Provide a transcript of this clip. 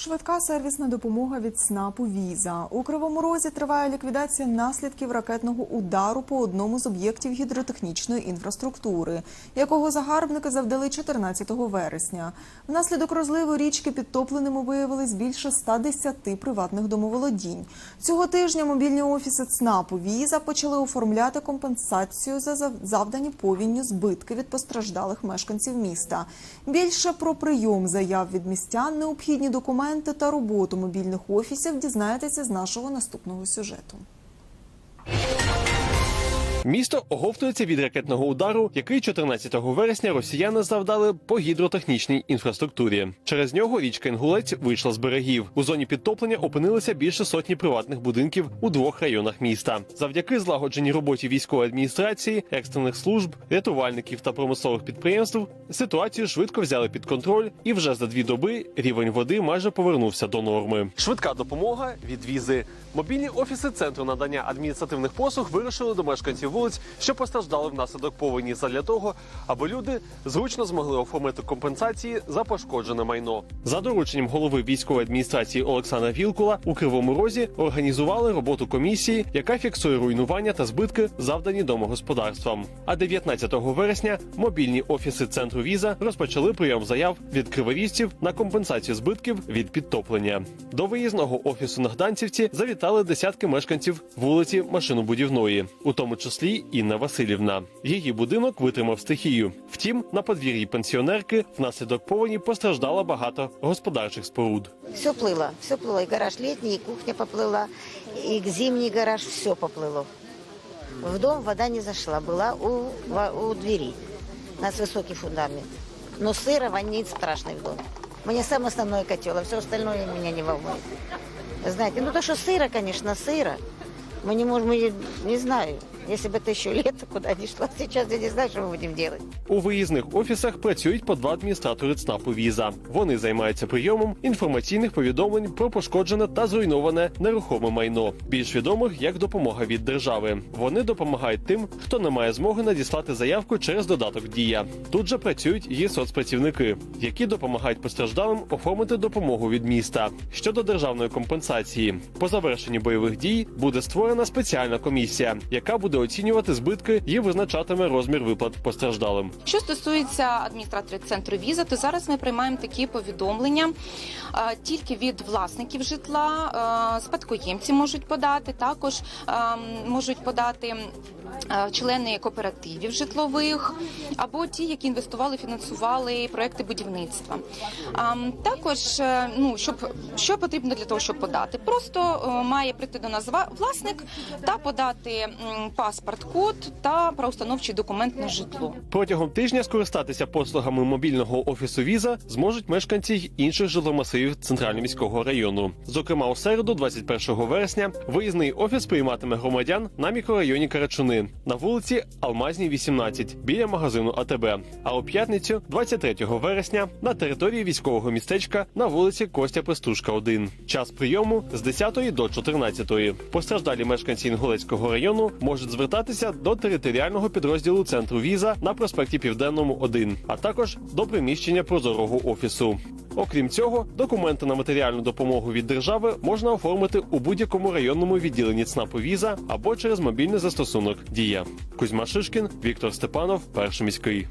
Швидка сервісна допомога від СНАПу «Віза». У Кривому Розі триває ліквідація наслідків ракетного удару по одному з об'єктів гідротехнічної інфраструктури, якого загарбники завдали 14 вересня. Внаслідок розливу річки підтопленими виявилось більше 110 приватних домоволодінь. Цього тижня мобільні офіси ЦНАПу «Віза» почали оформляти компенсацію за зав- завдані повінню збитки від постраждалих мешканців міста. Більше про прийом заяв від містян, необхідні документи та роботу мобільних офісів дізнаєтеся з нашого наступного сюжету. Місто оговтується від ракетного удару, який 14 вересня росіяни завдали по гідротехнічній інфраструктурі. Через нього річка Інгулець вийшла з берегів. У зоні підтоплення опинилися більше сотні приватних будинків у двох районах міста. Завдяки злагодженій роботі військової адміністрації, екстрених служб, рятувальників та промислових підприємств ситуацію швидко взяли під контроль, і вже за дві доби рівень води майже повернувся до норми. Швидка допомога від візи. Мобільні офіси центру надання адміністративних послуг вирушили до мешканців вулиць, що постраждали внаслідок повені задля того, аби люди зручно змогли оформити компенсації за пошкоджене майно. За дорученням голови військової адміністрації Олександра Вілкула у Кривому Розі організували роботу комісії, яка фіксує руйнування та збитки, завдані домогосподарствам. А 19 вересня мобільні офіси центру віза розпочали прийом заяв від криворізців на компенсацію збитків від підтоплення. До виїзного офісу на Гданцівці завітали десятки мешканців вулиці Машинобудівної, у тому числі Інна Васильівна. Її будинок витримав стихію. Втім, на подвір'ї пенсіонерки внаслідок повені постраждало багато господарчих споруд. Все плыло, все плыло. И гараж летний, и кухня поплыла, и зимний гараж, все поплыло. В дом вода не зашла, была у, во- у двери. У нас высокий фундамент. Но сыро вонит страшный в доме. Мне самое основное котел, а все остальное меня не волнует. Знаете, ну то, что сыро, конечно, сыро. Мы не можем, мы не, не знаю. Если бы это еще лето куда ни шло, сейчас я не знаю, что мы будем делать. У виїзних офісах працюють по два адміністратори ЦНАПу віза. Вони займаються прийомом інформаційних повідомлень про пошкоджене та зруйноване нерухоме майно, більш відомих як допомога від держави. Вони допомагають тим, хто не має змоги надіслати заявку через додаток Дія. Тут же працюють і соцпрацівники, які допомагають постраждалим оформити допомогу від міста. Щодо державної компенсації, по завершенні бойових дій буде створена спеціальна комісія, яка буде оцінювати збитки і визначатиме розмір виплат постраждалим. Що стосується адміністраторів центру віза, то зараз ми приймаємо такі повідомлення тільки від власників житла, спадкоємці можуть подати, також можуть подати. Члени кооперативів житлових або ті, які інвестували, фінансували проекти будівництва. А, також, е, ну щоб що потрібно для того, щоб подати, просто е, має прийти до нас власник та подати м, паспорт, код та правоустановчий документ на житло. Протягом тижня скористатися послугами мобільного офісу віза зможуть мешканці інших жиломасивів центрально-міського району. Зокрема, у середу, 21 вересня, виїзний офіс прийматиме громадян на мікрорайоні Карачуни на вулиці Алмазній, 18, біля магазину АТБ. А у п'ятницю, 23 вересня, на території військового містечка на вулиці Костя Пестушка, 1. Час прийому з 10 до 14. Постраждалі мешканці Інгулецького району можуть звертатися до територіального підрозділу центру віза на проспекті Південному 1, а також до приміщення прозорого офісу. Окрім цього, документи на матеріальну допомогу від держави можна оформити у будь-якому районному відділенні ЦНАПу віза або через мобільний застосунок Дія. Кузьма Шишкін, Віктор Степанов, перший міський.